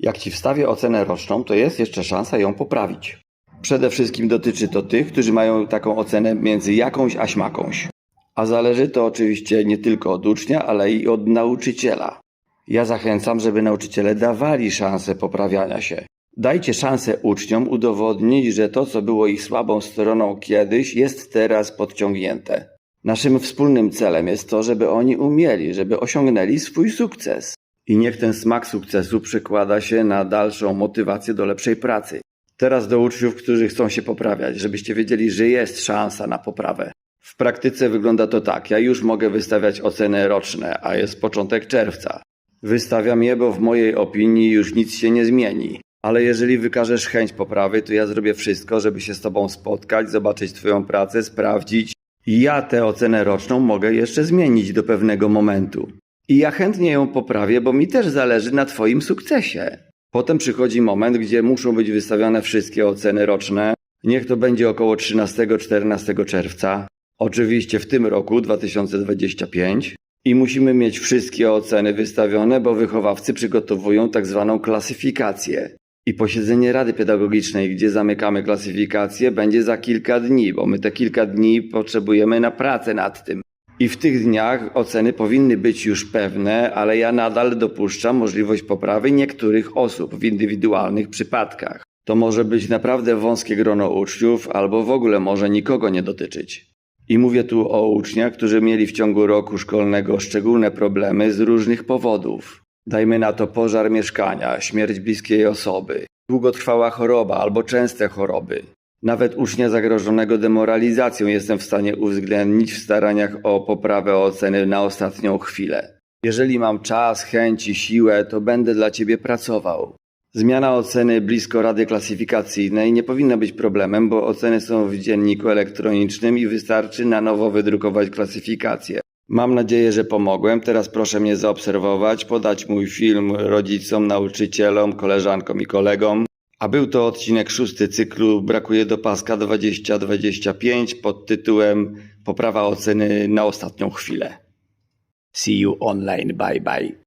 Jak ci wstawię ocenę roczną, to jest jeszcze szansa ją poprawić. Przede wszystkim dotyczy to tych, którzy mają taką ocenę między jakąś a śmakąś. A zależy to oczywiście nie tylko od ucznia, ale i od nauczyciela. Ja zachęcam, żeby nauczyciele dawali szansę poprawiania się. Dajcie szansę uczniom udowodnić, że to, co było ich słabą stroną kiedyś, jest teraz podciągnięte. Naszym wspólnym celem jest to, żeby oni umieli, żeby osiągnęli swój sukces. I niech ten smak sukcesu przekłada się na dalszą motywację do lepszej pracy. Teraz do uczniów, którzy chcą się poprawiać, żebyście wiedzieli, że jest szansa na poprawę. W praktyce wygląda to tak. Ja już mogę wystawiać oceny roczne, a jest początek czerwca. Wystawiam je, bo w mojej opinii już nic się nie zmieni. Ale jeżeli wykażesz chęć poprawy, to ja zrobię wszystko, żeby się z Tobą spotkać, zobaczyć Twoją pracę, sprawdzić. I ja tę ocenę roczną mogę jeszcze zmienić do pewnego momentu. I ja chętnie ją poprawię, bo mi też zależy na Twoim sukcesie. Potem przychodzi moment, gdzie muszą być wystawione wszystkie oceny roczne. Niech to będzie około 13-14 czerwca. Oczywiście w tym roku 2025. I musimy mieć wszystkie oceny wystawione, bo wychowawcy przygotowują tak zwaną klasyfikację. I posiedzenie Rady Pedagogicznej, gdzie zamykamy klasyfikację, będzie za kilka dni, bo my te kilka dni potrzebujemy na pracę nad tym. I w tych dniach oceny powinny być już pewne, ale ja nadal dopuszczam możliwość poprawy niektórych osób w indywidualnych przypadkach. To może być naprawdę wąskie grono uczniów, albo w ogóle może nikogo nie dotyczyć. I mówię tu o uczniach, którzy mieli w ciągu roku szkolnego szczególne problemy z różnych powodów. Dajmy na to pożar mieszkania, śmierć bliskiej osoby, długotrwała choroba albo częste choroby. Nawet ucznia zagrożonego demoralizacją jestem w stanie uwzględnić w staraniach o poprawę oceny na ostatnią chwilę. Jeżeli mam czas, chęć i siłę, to będę dla Ciebie pracował. Zmiana oceny blisko rady klasyfikacyjnej nie powinna być problemem, bo oceny są w dzienniku elektronicznym i wystarczy na nowo wydrukować klasyfikację. Mam nadzieję, że pomogłem. Teraz proszę mnie zaobserwować, podać mój film rodzicom, nauczycielom, koleżankom i kolegom. A był to odcinek szósty cyklu Brakuje do paska 2025 pod tytułem Poprawa oceny na ostatnią chwilę. See you online, bye bye.